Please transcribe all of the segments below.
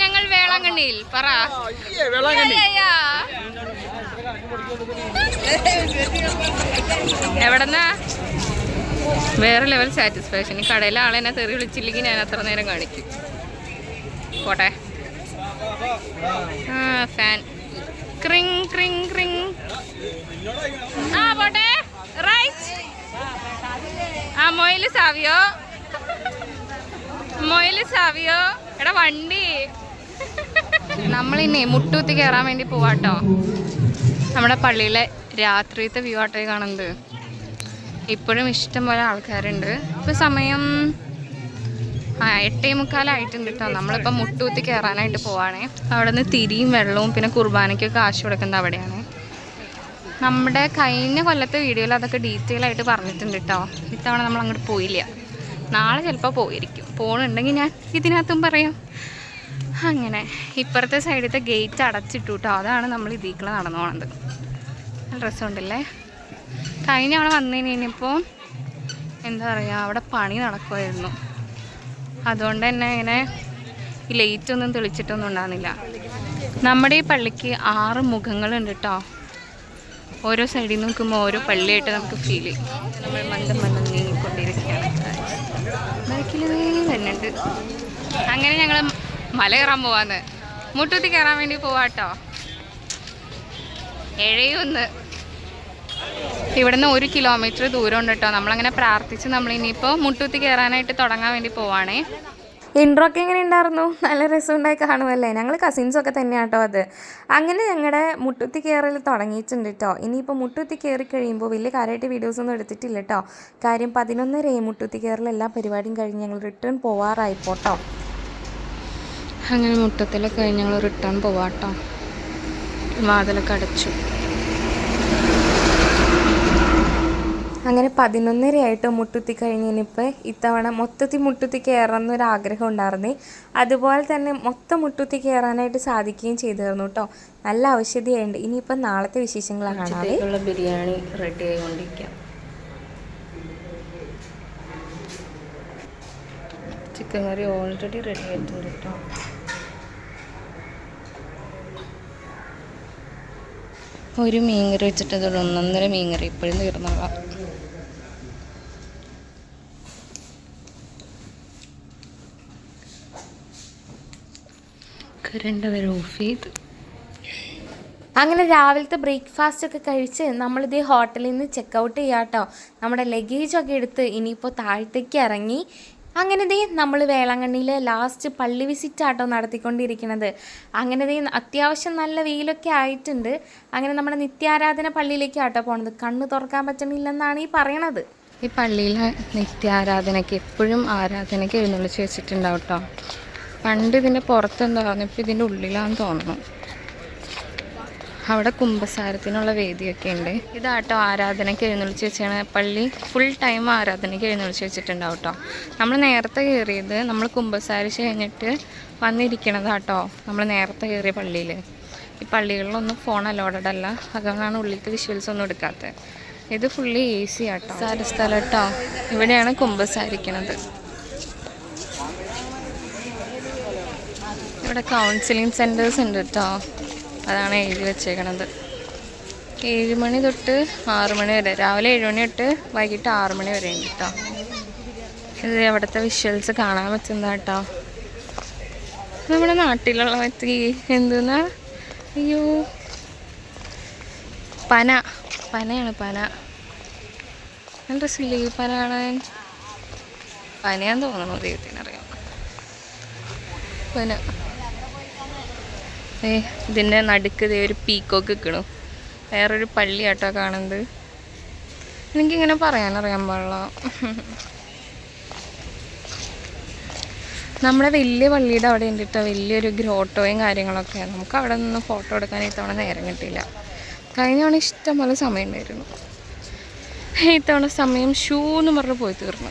ഞങ്ങൾ വേളാങ്കണ്ണിയിൽ. പറ. എവിടെന്നാ? വേറെ ലെവൽ സാറ്റിസ്ഫാക്ഷൻ ഈ കടയിലെ ആളെ എന്നെ തെറി വിളിച്ചില്ലെങ്കിൽ ഞാൻ അത്ര നേരം കാണിക്കും. പോട്ടെ. ആ ഫാൻ ക്രിങ് ക്രിങ് ക്രിങ്. ആ പോട്ടെ. റൈറ്റ് ആ മൊയിൽ സാവിയോ. മൊയിൽ സാവിയോ. എടാ വണ്ടി. നമ്മളിന്നെ മുട്ടൂത്തി കയറാൻ വേണ്ടി പോവാട്ടോ. നമ്മുടെ പള്ളിയിലെ രാത്രിത്തെ വ്യൂ ആട്ടോ കാണുന്നത്. ഇപ്പോഴും ഇഷ്ടം പോലെ ആൾക്കാരുണ്ട്. ഇപ്പൊ സമയം ആ എട്ടേ മുക്കാലായിട്ടുണ്ട് കേട്ടോ നമ്മളിപ്പോൾ മുട്ടൂത്തി കയറാനായിട്ട് പോവാണേ. അവിടെ നിന്ന് തിരിയും വെള്ളവും പിന്നെ കുർബാനയ്ക്ക് കാശ് കൊടുക്കുന്നത് അവിടെയാണ്. നമ്മുടെ കഴിഞ്ഞ കൊല്ലത്തെ വീഡിയോയിൽ അതൊക്കെ ഡീറ്റെയിൽ ആയിട്ട് പറഞ്ഞിട്ടുണ്ട് കേട്ടോ ഇത്തവണ നമ്മൾ അങ്ങോട്ട് പോയില്ല. നാളെ ചിലപ്പോൾ പോയിരിക്കും. പോകണുണ്ടെങ്കിൽ ഞാൻ ഇതിനകത്തും പറയാം. അങ്ങനെ ഇപ്പുറത്തെ സൈഡത്തെ ഗേറ്റ് അടച്ചിട്ടു കേട്ടോ അതാണ് നമ്മൾ ഇതിക്കള നടന്നു പോണത്. നല്ല രസമുണ്ടല്ലേ? കഴിഞ്ഞ അവിടെ വന്നു കഴിഞ്ഞപ്പോൾ എന്താ പറയുക അവിടെ പണി നടക്കുമായിരുന്നു അതുകൊണ്ട് തന്നെ ഇങ്ങനെ ഈ ലൈറ്റ് ഒന്നും തെളിച്ചിട്ടൊന്നും ഉണ്ടാകുന്നില്ല നമ്മുടെ ഈ പള്ളിക്ക് ആറ് മുഖങ്ങളുണ്ട് കേട്ടോ ഓരോ സൈഡിൽ നോക്കുമ്പോൾ ഓരോ പള്ളിയായിട്ട് നമുക്ക് ഫീൽ ചെയ്യും നമ്മൾ മന്ദം മന്ദം വരുന്നുണ്ട്. അങ്ങനെ ഞങ്ങൾ മല കയറാൻ പോവാന്ന്. മുട്ടൂത്തി കയറാൻ വേണ്ടി പോവാട്ടോ. എഴയൊന്ന്. ഇവിടുന്ന് ഒരു കിലോമീറ്റർ ദൂരം ഉണ്ട് കേട്ടോ. നമ്മളങ്ങനെ പ്രാർത്ഥിച്ച് നമ്മൾ ഇനിയിപ്പോൾ മുട്ടൂത്തി കയറാനായിട്ട് തുടങ്ങാൻ വേണ്ടി പോവാണേ. ഇൻട്രോ ഒക്കെ എങ്ങനെ ഉണ്ടായിരുന്നു? നല്ല രസമുണ്ടായി കാണുമല്ലേ? ഞങ്ങൾ കസിൻസൊക്കെ തന്നെയാണ് കേട്ടോ അത്. അങ്ങനെ ഞങ്ങളുടെ മുട്ടുത്തി കയറൽ തുടങ്ങിയിട്ടുണ്ട് കേട്ടോ ഇനിയിപ്പോൾ മുട്ടുത്തി കയറി കഴിയുമ്പോൾ വലിയ കാര്യമായിട്ട് വീഡിയോസൊന്നും എടുത്തിട്ടില്ല കേട്ടോ കാര്യം പതിനൊന്നരയും മുട്ടുത്തി കയറൽ എല്ലാ പരിപാടിയും കഴിഞ്ഞ് ഞങ്ങൾ റിട്ടേൺ പോവാറായിപ്പോട്ടോ അങ്ങനെ മുട്ടത്തിലൊക്കെ കഴിഞ്ഞ് ഞങ്ങൾ റിട്ടേൺ പോവാട്ടോ വാതിലൊക്കെ അടച്ചു. അങ്ങനെ പതിനൊന്നരയായിട്ട് മുട്ടുത്തി കഴിഞ്ഞിനിപ്പോൾ ഇത്തവണ മൊത്തത്തിൽ മുട്ടുത്തി കയറണം ആഗ്രഹം ഉണ്ടായിരുന്നേ അതുപോലെ തന്നെ മൊത്തം മുട്ടുത്തി കയറാനായിട്ട് സാധിക്കുകയും ചെയ്തിരുന്നു കേട്ടോ. നല്ല ഔഷധിയായിട്ട് ഇനിയിപ്പോൾ നാളത്തെ വിശേഷങ്ങളാണ് ബിരിയാണി റെഡി ആയിക്കൊണ്ടിരിക്കാം. ചിക്കൻ കറി ഓൾറെഡി റെഡി ആയിട്ടുണ്ട് കേട്ടോ. ഒരു മീൻ മീൻകറി വെച്ചിട്ട് ഇതൊരു ഒന്നൊന്നര മീൻകറി. ഇപ്പോഴും തീർന്നോളാം ഓഫ് ചെയ്ത്. അങ്ങനെ രാവിലത്തെ ബ്രേക്ക്ഫാസ്റ്റ് ഒക്കെ കഴിച്ച് നമ്മളിത് ഹോട്ടലിൽ നിന്ന് ചെക്ക് ഔട്ട് ചെയ്യാം കേട്ടോ നമ്മുടെ ലഗേജൊക്കെ എടുത്ത് ഇനിയിപ്പോൾ താഴത്തേക്ക് ഇറങ്ങി അങ്ങനെ ദേ നമ്മൾ വേളാങ്കണ്ണിയിലെ ലാസ്റ്റ് പള്ളി വിസിറ്റാട്ടോ നടത്തിക്കൊണ്ടിരിക്കുന്നത്. അങ്ങനെ ദേ അത്യാവശ്യം നല്ല വെയിലൊക്കെ ആയിട്ടുണ്ട്. അങ്ങനെ നമ്മുടെ നിത്യാരാധന പള്ളിയിലേക്ക് ആട്ടോ പോണത്. കണ്ണ് തുറക്കാൻ പറ്റണില്ലെന്നാണ് ഈ പറയണത്. ഈ പള്ളിയിലെ നിത്യാരാധനയ്ക്ക് എപ്പോഴും ആരാധനയ്ക്ക് എഴുന്നള്ളിച്ച് വെച്ചിട്ടുണ്ടാവും കേട്ടോ പണ്ട് ഇതിന്റെ പുറത്തെന്താ ഇപ്പോൾ ഇതിന്റെ ഉള്ളിലാന്ന് തോന്നുന്നു. അവിടെ കുംഭസാരത്തിനുള്ള വേദിയൊക്കെ ഉണ്ട് ഇതാട്ടോ ആരാധനയ്ക്ക് എഴുന്നള്ളിച്ച് വെച്ചാണ് പള്ളി. ഫുൾ ടൈം ആരാധനയ്ക്ക് എഴുന്നള്ളിച്ച് വെച്ചിട്ടുണ്ടാവും കേട്ടോ നമ്മൾ നേരത്തെ കയറിയത് നമ്മൾ കുംഭസാരിച്ച് കഴിഞ്ഞിട്ട് വന്നിരിക്കണതാട്ടോ. നമ്മൾ നേരത്തെ കയറിയ പള്ളിയിൽ ഈ പള്ളികളിലൊന്നും ഫോൺ അലോഡഡ് അല്ല. അതുകൊണ്ടാണ് ഉള്ളിലത്തെ വിഷ്വൽസ് ഒന്നും എടുക്കാത്തത്. ഇത് ഫുള്ളി എ സി ആട്ടോ. സാര സ്ഥലം കേട്ടോ ഇവിടെയാണ് കുംഭസാരിക്കണത്. ഇവിടെ കൗൺസിലിംഗ് സെന്റേഴ്സ് ഉണ്ട് കേട്ടോ അതാണ് എഴുതി വെച്ചേക്കണത്. ഏഴ് മണി തൊട്ട് ആറ് മണി വരെ. രാവിലെ ഏഴ് മണി തൊട്ട് വൈകിട്ട് ആറ് മണി വരെ ഉണ്ട് കേട്ടോ ഇത് അവിടുത്തെ വിഷ്വൽസ് കാണാൻ പറ്റുന്ന കേട്ടോ നമ്മുടെ നാട്ടിലുള്ള മറ്റേ എന്തെന്നാ? അയ്യോ. പന. പനയാണ് പന. നല്ല രസമില്ലേ പന കാണാൻ? പനയാന്ന് തോന്നുന്നു ദൈവത്തിനറിയാം. പന. ഏ ഇതിന്റെ നടുക്ക് ദേ ഒരു പീക്കോക്ക് നിൽക്കണു വേറൊരു പള്ളി ആട്ടോ കാണുന്നത്. എനിക്കിങ്ങനെ പറയാനറിയാൻ പാടില്ല. നമ്മുടെ വലിയ പള്ളിയുടെ അവിടെ ഉണ്ട് കേട്ടോ വലിയൊരു ഗ്രോട്ടോയും കാര്യങ്ങളൊക്കെ നമുക്ക് അവിടെ നിന്ന് ഫോട്ടോ എടുക്കാൻ ഇത്തവണ നേരം കിട്ടിയില്ല. കഴിഞ്ഞ തവണ ഇഷ്ടംപോലെ സമയം ഉണ്ടായിരുന്നു ഇത്തവണ സമയം ഷൂ എന്ന് പറഞ്ഞ് പോയി തീർന്നു.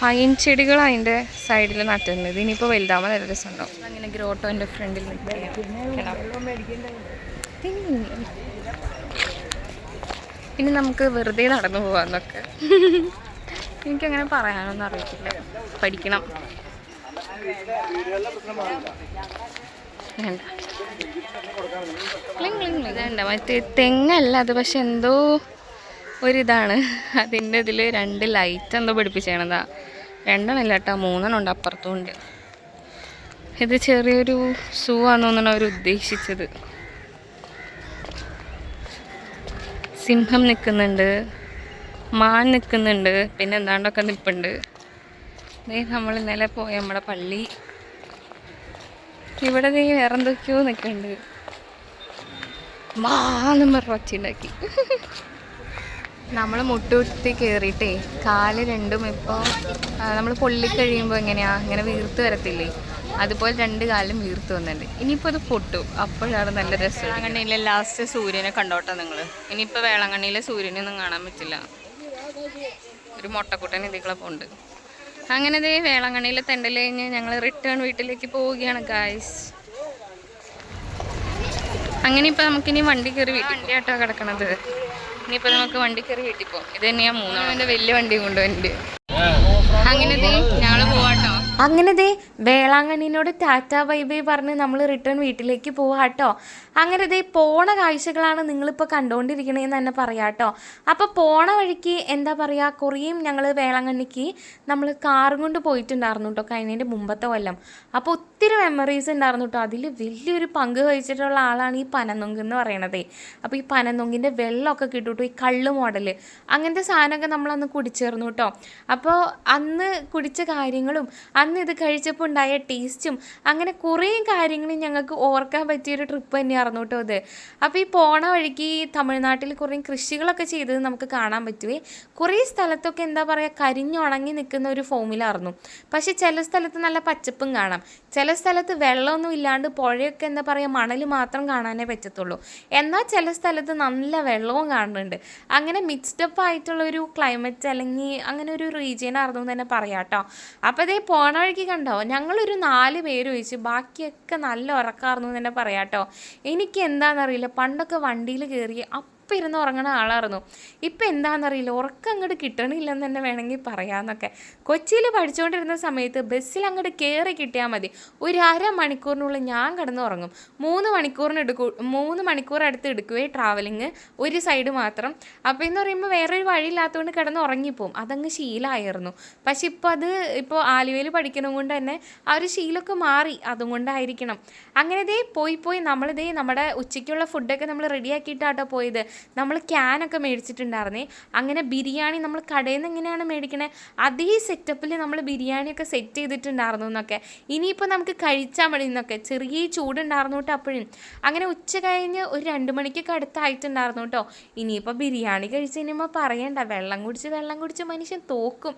പൈൻ ചെടികൾ അതിന്റെ സൈഡിൽ നട്ടിരുന്നത്. ഇനിയിപ്പോൾ വലുതാകുമ്പോൾ നല്ല രസമുണ്ടാവും അങ്ങനെ ഗ്രോട്ടോന്റെ ഫ്രണ്ടിൽ ഇനി നമുക്ക് വെറുതെ നടന്നു പോകാമെന്നൊക്കെ എനിക്കങ്ങനെ പറയാനൊന്നും അറിയത്തില്ല. പഠിക്കണം. ക്ലിങ് ക്ലിങ് മറ്റേ തെങ്ങല്ല അത് പക്ഷെ എന്തോ ഒരിതാണ്. അതിന്റെ ഇതിൽ രണ്ട് ലൈറ്റ് എന്തോ പിടിപ്പിച്ചേണതാ. രണ്ടെണ്ണമില്ല കേട്ടോ മൂന്നെണ്ണം ഉണ്ട് അപ്പുറത്തും ഉണ്ട് ഇത് ചെറിയൊരു സൂ ആണെന്ന് അവർ ഉദ്ദേശിച്ചത്. സിംഹം നിൽക്കുന്നുണ്ട് മാൻ നിൽക്കുന്നുണ്ട് പിന്നെ എന്താണ്ടൊക്കെ നിൽപ്പുണ്ട് നമ്മൾ ഇന്നലെ പോയ നമ്മുടെ പള്ളി. ഇവിടെ നീ വേറെ എന്തൊക്കെയോ നിൽക്കുന്നുണ്ട് മാന്നും പറഞ്ഞ നമ്മൾ മുട്ടുകുത്തി കയറിയിട്ടേ കാൽ രണ്ടും ഇപ്പോൾ നമ്മൾ പൊള്ളി കഴിയുമ്പോൾ എങ്ങനെയാ? ഇങ്ങനെ വീർത്ത് വരത്തില്ലേ? അതുപോലെ രണ്ട് കാലും വീർത്ത് വന്നിട്ടുണ്ട് ഇനിയിപ്പോൾ അത് പൊട്ടു. അപ്പോഴാണ് നല്ല രസം. വേളാങ്കണ്ണിയിലെ ലാസ്റ്റ് സൂര്യനെ കണ്ടോട്ടെ നിങ്ങൾ ഇനിയിപ്പോൾ വേളാങ്കണ്ണിയിലെ സൂര്യനൊന്നും കാണാൻ പറ്റില്ല. ഒരു മുട്ടക്കുട്ടൻ ഇതികളൊക്കെ പോണ്ട്. അങ്ങനെ ഇതേ വേളാങ്കണ്ണിയിലെ തെണ്ടൽ കഴിഞ്ഞ് ഞങ്ങൾ റിട്ടേൺ വീട്ടിലേക്ക് പോവുകയാണ് ഗായ്സ് അങ്ങനെ ഇപ്പൊ നമുക്കിനി വണ്ടി കയറി വണ്ടി ആട്ടോ കിടക്കണത്. ഇനിയിപ്പോ നമുക്ക് വണ്ടി കയറി വീട്ടിൽ പോകും ഇത് തന്നെയാ മൂന്നാം വലിയ വണ്ടി കൊണ്ടുപോയിട്ട് അങ്ങനെ ഞങ്ങൾ പോവാട്ടോ. അങ്ങനെ ദേ വേളാങ്കണ്ണിനോട് ടാറ്റ ബൈ ബൈ പറഞ്ഞ് നമ്മൾ റിട്ടേൺ വീട്ടിലേക്ക് പോവാട്ടോ അങ്ങനെ ദേ പോണ കാഴ്ചകളാണ് നിങ്ങളിപ്പോൾ കണ്ടുകൊണ്ടിരിക്കണേന്ന് തന്നെ പറയാം കേട്ടോ അപ്പോൾ പോണ വഴിക്ക് എന്താ പറയുക കുറേയും ഞങ്ങൾ വേളാങ്കണ്ണിക്ക് നമ്മൾ കാറും കൊണ്ട് പോയിട്ടുണ്ടായിരുന്നു കേട്ടോ കഴിഞ്ഞതിന്റെ മുമ്പത്തെ കൊല്ലം. അപ്പോൾ ഒത്തിരി മെമ്മറീസ് ഉണ്ടായിരുന്നു കേട്ടോ അതിൽ വലിയൊരു പങ്ക് വഹിച്ചിട്ടുള്ള ആളാണ് ഈ പനന്നൊങ്ക് എന്ന് പറയണതേ. അപ്പോൾ ഈ പനന്നൊങ്കിന്റെ വെള്ളമൊക്കെ കിട്ടും ഈ കള്ള് മോഡൽ അങ്ങനത്തെ സാധനമൊക്കെ നമ്മളന്ന് കുടിച്ചേർന്നു കേട്ടോ അപ്പോൾ അന്ന് കുടിച്ച കാര്യങ്ങളും അന്ന് ഇത് കഴിച്ചപ്പോൾ ഉണ്ടായ ടേസ്റ്റും അങ്ങനെ കുറേ കാര്യങ്ങളും ഞങ്ങൾക്ക് ഓർക്കാൻ പറ്റിയൊരു ട്രിപ്പ് തന്നെയായിരുന്നു കേട്ടോ ഇത്. അപ്പോൾ ഈ പോണ വഴിക്ക് തമിഴ്നാട്ടിൽ കുറേ കൃഷികളൊക്കെ ചെയ്തത് നമുക്ക് കാണാൻ പറ്റുവേ. കുറേ സ്ഥലത്തൊക്കെ എന്താ പറയുക കരിഞ്ഞുണങ്ങി നിൽക്കുന്ന ഒരു ഫോമിലായിരുന്നു. പക്ഷെ ചില സ്ഥലത്ത് നല്ല പച്ചപ്പും കാണാം. ചില സ്ഥലത്ത് വെള്ളമൊന്നും ഇല്ലാണ്ട് പുഴയൊക്കെ എന്താ പറയുക മണൽ മാത്രം കാണാനേ പറ്റത്തുള്ളൂ. എന്നാൽ ചില സ്ഥലത്ത് നല്ല വെള്ളവും കാണുന്നുണ്ട്. അങ്ങനെ മിക്സ്ഡപ്പ് ആയിട്ടുള്ള ഒരു ക്ലൈമറ്റ് അല്ലെങ്കിൽ അങ്ങനെ ഒരു റീജിയൻ ആയിരുന്നു എന്ന് തന്നെ പറയാം കേട്ടോ അപ്പോൾ ഇതേ പോണ വഴിക്ക് കണ്ടോ? ഞങ്ങളൊരു നാല് പേര് ഒഴിച്ച് ബാക്കിയൊക്കെ നല്ല ഉറക്കാർന്നു തന്നെ പറയാം കേട്ടോ എനിക്ക് എന്താണെന്നറിയില്ല പണ്ടൊക്കെ വണ്ടിയിൽ കയറി അപ്പം ഇരുന്ന് ഉറങ്ങണ ആളായിരുന്നു. ഇപ്പം എന്താണെന്നറിയില്ല ഉറക്കം അങ്ങോട്ട് കിട്ടണില്ലെന്ന് തന്നെ വേണമെങ്കിൽ പറയാമെന്നൊക്കെ കൊച്ചിയിൽ പഠിച്ചുകൊണ്ടിരുന്ന സമയത്ത് ബസ്സിൽ അങ്ങോട്ട് കയറി കിട്ടിയാൽ മതി. ഒരു അര മണിക്കൂറിനുള്ളിൽ ഞാൻ കിടന്ന് ഉറങ്ങും. മൂന്ന് മണിക്കൂറിന് എടുക്കൂ മൂന്ന് മണിക്കൂർ അടുത്ത് എടുക്കുവേ ട്രാവലിങ് ഒരു സൈഡ് മാത്രം. അപ്പോൾ എന്ന് പറയുമ്പോൾ വേറൊരു വഴിയില്ലാത്തതുകൊണ്ട് കിടന്ന് ഉറങ്ങിപ്പോവും. അതങ്ങ് ശീലമായിരുന്നു പക്ഷെ ഇപ്പോൾ അത് ഇപ്പോൾ ആലുവയിൽ പഠിക്കണം കൊണ്ട് തന്നെ ആ ഒരു ശീലമൊക്കെ മാറി അതുകൊണ്ടായിരിക്കണം അങ്ങനെ ദേ പോയി പോയി നമ്മളിതേ നമ്മുടെ ഉച്ചയ്ക്കുള്ള ഫുഡൊക്കെ നമ്മൾ റെഡിയാക്കിയിട്ടാട്ടോ പോയത്. നമ്മൾ ക്യാനൊക്കെ മേടിച്ചിട്ടുണ്ടായിരുന്നേ. അങ്ങനെ ബിരിയാണി നമ്മൾ കടയിൽ നിന്ന് എങ്ങനെയാണ് മേടിക്കണേ? അതേ സെറ്റപ്പിൽ നമ്മൾ ബിരിയാണിയൊക്കെ സെറ്റ് ചെയ്തിട്ടുണ്ടായിരുന്നു എന്നൊക്കെ. ഇനിയിപ്പോൾ നമുക്ക് കഴിച്ചാൽ മതി എന്നൊക്കെ. ചെറിയ ചൂടുണ്ടായിരുന്നു കേട്ടോ അപ്പോഴും. അങ്ങനെ ഉച്ച കഴിഞ്ഞ് ഒരു രണ്ട് മണിക്കൊക്കെ അടുത്തായിട്ടുണ്ടായിരുന്നു കേട്ടോ. ഇനിയിപ്പോൾ ബിരിയാണി കഴിച്ച് കഴിയുമ്പോൾ പറയണ്ട. വെള്ളം കുടിച്ച് വെള്ളം കുടിച്ച് മനുഷ്യൻ തോക്കും.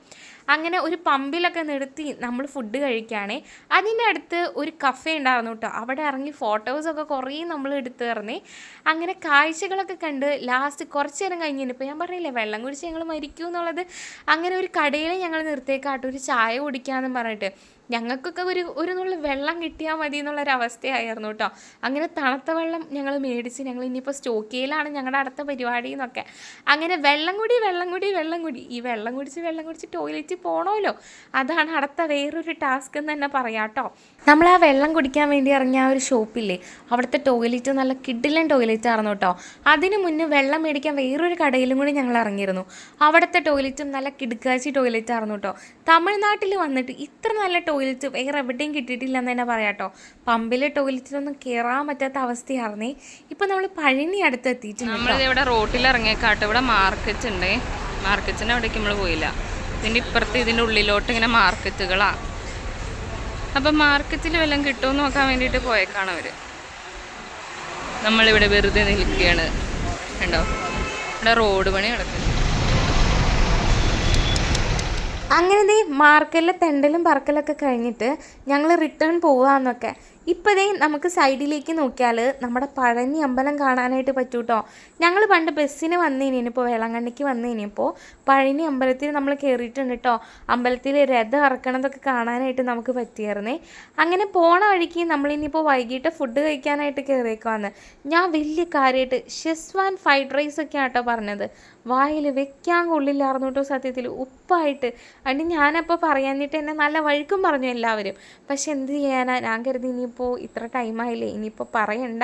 അങ്ങനെ ഒരു പമ്പിലൊക്കെ നിർത്തി നമ്മൾ ഫുഡ് കഴിക്കുകയാണേ. അതിന്റെ അടുത്ത് ഒരു കഫേ ഉണ്ടായിരുന്നു കേട്ടോ. അവിടെ ഇറങ്ങി ഫോട്ടോസൊക്കെ കുറേ നമ്മൾ എടുത്തു തരണേ. അങ്ങനെ കാഴ്ചകളൊക്കെ കണ്ട് ലാസ്റ്റ് കുറച്ച് നേരം കഴിഞ്ഞിപ്പോൾ ഞാൻ പറഞ്ഞില്ലേ വെള്ളം കുടിച്ച് ഞങ്ങൾ മരിക്കൂ എന്നുള്ളത് അങ്ങനെ ഒരു കടയിൽ ഞങ്ങൾ നിർത്തിയേക്കാട്ടോ ഒരു ചായ കുടിക്കാമെന്നും പറഞ്ഞിട്ട്. ഞങ്ങൾക്കൊക്കെ ഒരു ഒരു നുള്ളു വെള്ളം കിട്ടിയാൽ മതി എന്നുള്ളൊരവസ്ഥയായിരുന്നു കേട്ടോ. അങ്ങനെ തണുത്ത വെള്ളം ഞങ്ങൾ മേടിച്ച് ഞങ്ങൾ ഇനിയിപ്പോൾ സ്റ്റോക്കിയിലാണ് ഞങ്ങളുടെ അടുത്ത പരിപാടി എന്നൊക്കെ. അങ്ങനെ വെള്ളം കുടി വെള്ളം കുടി വെള്ളം കുടി. ഈ വെള്ളം കുടിച്ച് വെള്ളം കുടിച്ച് ടോയ്ലറ്റിൽ പോകണമല്ലോ അതാണ് അടുത്ത വേറൊരു ടാസ്ക് എന്ന് തന്നെ പറയാം കേട്ടോ. നമ്മൾ ആ വെള്ളം കുടിക്കാൻ വേണ്ടി ഇറങ്ങിയ ആ ഒരു ഷോപ്പില്ലേ? അവിടുത്തെ ടോയ്ലറ്റ് നല്ല കിഡിലൻ ടോയ്ലറ്റ് ആയിരുന്നു കേട്ടോ. അതിന് മുന്നേ വെള്ളം മേടിക്കാൻ വേറൊരു കടയിലും കൂടി ഞങ്ങൾ ഇറങ്ങിയിരുന്നു. അവിടുത്തെ ടോയ്ലറ്റും നല്ല കിടുക്കാച്ചി ടോയ്ലറ്റ് ആയിരുന്നു കേട്ടോ. തമിഴ്നാട്ടിൽ വന്നിട്ട് ഇത്ര നല്ല ടോയ്ലറ്റ് വേറെ എവിടെയും കിട്ടിയിട്ടില്ല എന്ന് തന്നെ പറയാം കേട്ടോ. പമ്പിലെ ടോയ്ലറ്റിലൊന്നും കയറാൻ പറ്റാത്ത അവസ്ഥയായിരുന്നേ. ഇപ്പം നമ്മൾ പഴനി അടുത്ത് എത്തിയിട്ടുണ്ട് നമ്മൾ ഇവിടെ റോട്ടിൽ ഇറങ്ങിയേക്കാട്ടോ ഇവിടെ മാർക്കറ്റ് ഉണ്ട്. മാർക്കറ്റിന് അവിടേക്ക് നമ്മൾ പോയില്ല. ഇതിന്റെ ഇപ്പുറത്ത് ഇതിന്റെ ഉള്ളിലോട്ട് ഇങ്ങനെ മാർക്കറ്റുകളാ അപ്പം മാർക്കറ്റിൽ വല്ലതും കിട്ടുമെന്ന് നോക്കാൻ വേണ്ടിയിട്ട് പോയേക്കാണ് അവർ നമ്മളിവിടെ വെറുതെ നിൽക്കുകയാണ്. കണ്ടോ? ഇവിടെ റോഡ് പണി നടക്കുന്നു. അങ്ങനെ ദേ മാർക്കറ്റിലെ തെണ്ടലും പറക്കലൊക്കെ കഴിഞ്ഞിട്ട് ഞങ്ങൾ റിട്ടേൺ പോവാന്നൊക്കെ. ദേ നമുക്ക് സൈഡിലേക്ക് നോക്കിയാൽ നമ്മുടെ പഴനി അമ്പലം കാണാനായിട്ട് പറ്റൂ കേട്ടോ ഞങ്ങൾ പണ്ട് ബസ്സിന് വന്നു കഴിഞ്ഞപ്പോൾ വേളാങ്കണ്ണിക്ക് വന്നു കഴിഞ്ഞപ്പോൾ പഴനി അമ്പലത്തിൽ നമ്മൾ കയറിയിട്ടുണ്ട് കേട്ടോ അമ്പലത്തിൽ രഥം ഇറക്കണതൊക്കെ കാണാനായിട്ട് നമുക്ക് പറ്റിയായിരുന്നേ. അങ്ങനെ പോണ വഴിക്ക് നമ്മളിനിയിപ്പോൾ വൈകിട്ട് ഫുഡ് കഴിക്കാനായിട്ട് കയറിയേക്കുവാന്ന് ഞാൻ വലിയ കാര്യമായിട്ട് ഷെസ്വാൻ ഫ്രൈഡ് റൈസ് ഒക്കെ ആട്ടോ പറഞ്ഞത്. വായിൽ വെക്കാൻ കൊള്ളില്ലായിരുന്നു കേട്ടോ സത്യത്തിൽ. ഉപ്പായിട്ട്. അതിന് ഞാനപ്പോൾ പറയാഞ്ഞിട്ട് എന്നെ നല്ല വഴുക്കും പറഞ്ഞു എല്ലാവരും. പക്ഷെ എന്ത് ചെയ്യാനാ? ഞാൻ കരുതി ഇനിയിപ്പോൾ ഇത്ര ടൈമായില്ലേ ഇനിയിപ്പോൾ പറയണ്ട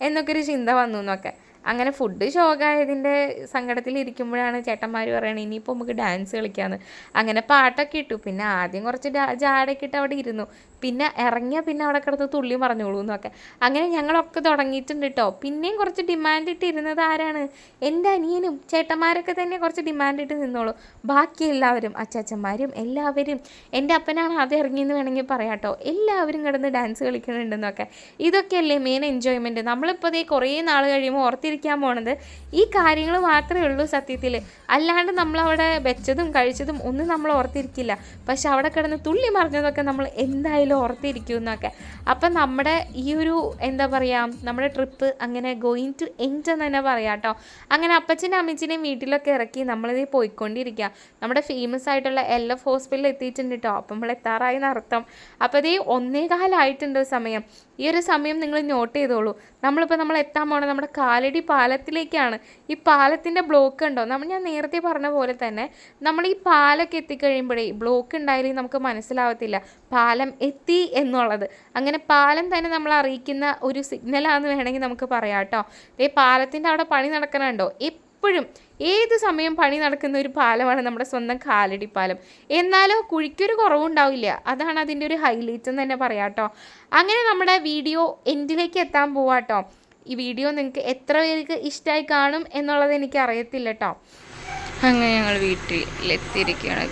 എന്നൊക്കെ ഒരു ചിന്ത വന്നു എന്നൊക്കെ. അങ്ങനെ ഫുഡ് ഷോക്കായതിന്റെ സങ്കടത്തിൽ ഇരിക്കുമ്പോഴാണ് ചേട്ടന്മാർ പറയണത് ഇനിയിപ്പോൾ നമുക്ക് ഡാൻസ് കളിക്കാമെന്ന് അങ്ങനെ പാട്ടൊക്കെ ഇട്ടു. പിന്നെ ആദ്യം കുറച്ച് ജാടയൊക്കെ ഇട്ട് അവിടെ ഇരുന്നു. പിന്നെ ഇറങ്ങിയാൽ പിന്നെ അവിടെ കിടന്ന് തുള്ളി പറഞ്ഞോളൂ എന്നൊക്കെ. അങ്ങനെ ഞങ്ങളൊക്കെ തുടങ്ങിയിട്ടുണ്ട് കേട്ടോ പിന്നെയും കുറച്ച് ഡിമാൻഡ് ഇട്ടിരുന്നത് ആരാണ്? എന്റെ അനിയനും ചേട്ടന്മാരൊക്കെ തന്നെ കുറച്ച് ഡിമാൻഡ് ഇട്ട് നിന്നോളൂ. ബാക്കി എല്ലാവരും അച്ചാച്ചന്മാരും എല്ലാവരും എന്റെ അപ്പനാണ് ആദ്യം ഇറങ്ങിയെന്ന് വേണമെങ്കിൽ പറയാം കേട്ടോ എല്ലാവരും കിടന്ന് ഡാൻസ് കളിക്കുന്നുണ്ടെന്നൊക്കെ. ഇതൊക്കെയല്ലേ മെയിൻ എൻജോയ്മെന്റ് നമ്മളിപ്പോൾ ദേ കുറേ നാൾ കഴിയുമ്പോൾ ഓർത്തിരിക്കാൻ പോണത് ഈ കാര്യങ്ങൾ മാത്രമേ ഉള്ളൂ സത്യത്തിൽ. അല്ലാണ്ട് നമ്മളവിടെ വെച്ചതും കഴിച്ചതും ഒന്നും നമ്മൾ ഓർത്തിരിക്കില്ല. പക്ഷെ അവിടെ കിടന്ന് തുള്ളി മറിഞ്ഞതൊക്കെ നമ്മൾ എന്തായാലും ഓർത്തിരിക്കും എന്നൊക്കെ അപ്പം നമ്മുടെ ഈ ഒരു എന്താ പറയുക നമ്മുടെ ട്രിപ്പ് അങ്ങനെ ഗോയിങ് ടു എൻഡ് എന്ന് തന്നെ പറയാം കേട്ടോ അങ്ങനെ അപ്പച്ചനും അമ്മച്ചിനെയും വീട്ടിലൊക്കെ ഇറക്കി നമ്മളിത് പോയിക്കൊണ്ടിരിക്കുക നമ്മുടെ ഫേമസ് ആയിട്ടുള്ള എൽ എഫ് ഹോസ്പിറ്റലിൽ എത്തിയിട്ടുണ്ട് കേട്ടോ അപ്പം നമ്മൾ എത്താറായി എന്നർത്ഥം. അപ്പോൾ ഇതേ ഒന്നേകാലായിട്ടുണ്ട് സമയം. ഈ ഒരു സമയം നിങ്ങൾ നോട്ട് ചെയ്തോളൂ. നമ്മളിപ്പോൾ നമ്മൾ എത്താൻ പോണത് നമ്മുടെ കാലടി പാലത്തിലേക്കാണ്. ഈ പാലത്തിന്റെ ബ്ലോക്ക് ഉണ്ടോ? നമ്മൾ ഞാൻ നേരത്തെ പറഞ്ഞ പോലെ തന്നെ നമ്മൾ ഈ പാലൊക്കെ എത്തിക്കഴിയുമ്പോഴേ ബ്ലോക്ക് ഉണ്ടായാലും നമുക്ക് മനസ്സിലാവത്തില്ല. പാലം എത്തി എന്നുള്ളത്. അങ്ങനെ പാലം തന്നെ നമ്മൾ അറിയിക്കുന്ന ഒരു സിഗ്നലാണെന്ന് വേണമെങ്കിൽ നമുക്ക് പറയാം കേട്ടോ. ഈ പാലത്തിന്റെ അവിടെ പണി നടക്കണുണ്ടോ? എപ്പോഴും ഏത് സമയം പണി നടക്കുന്ന ഒരു പാലമാണ് നമ്മുടെ സ്വന്തം കാലടി പാലം. എന്നാലോ കുഴിക്കൊരു കുറവുണ്ടാവില്ല. അതാണ് അതിന്റെ ഒരു ഹൈലൈറ്റ് എന്ന് തന്നെ പറയാം കേട്ടോ. അങ്ങനെ നമ്മുടെ വീഡിയോ എൻഡിലേക്ക് എത്താൻ പോവാട്ടോ ഈ വീഡിയോ നിങ്ങൾക്ക് എത്ര പേർക്ക് ഇഷ്ടമായി കാണും എന്നുള്ളത് എനിക്ക് അറിയത്തില്ല കേട്ടോ. അങ്ങനെ ഞങ്ങൾ വീട്ടിലെത്തിയിരിക്കുകയാണ്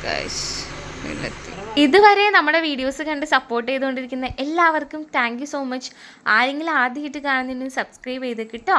വീട്ടിലെത്തി. ഇതുവരെ നമ്മുടെ വീഡിയോസ് കണ്ട് സപ്പോർട്ട് ചെയ്തുകൊണ്ടിരിക്കുന്ന എല്ലാവർക്കും താങ്ക് യു സോ മച്ച് ആരെങ്കിലും ആദ്യമായിട്ട് കാണുന്നുണ്ടെങ്കിൽ സബ്സ്ക്രൈബ് ചെയ്ത് കിട്ടോ.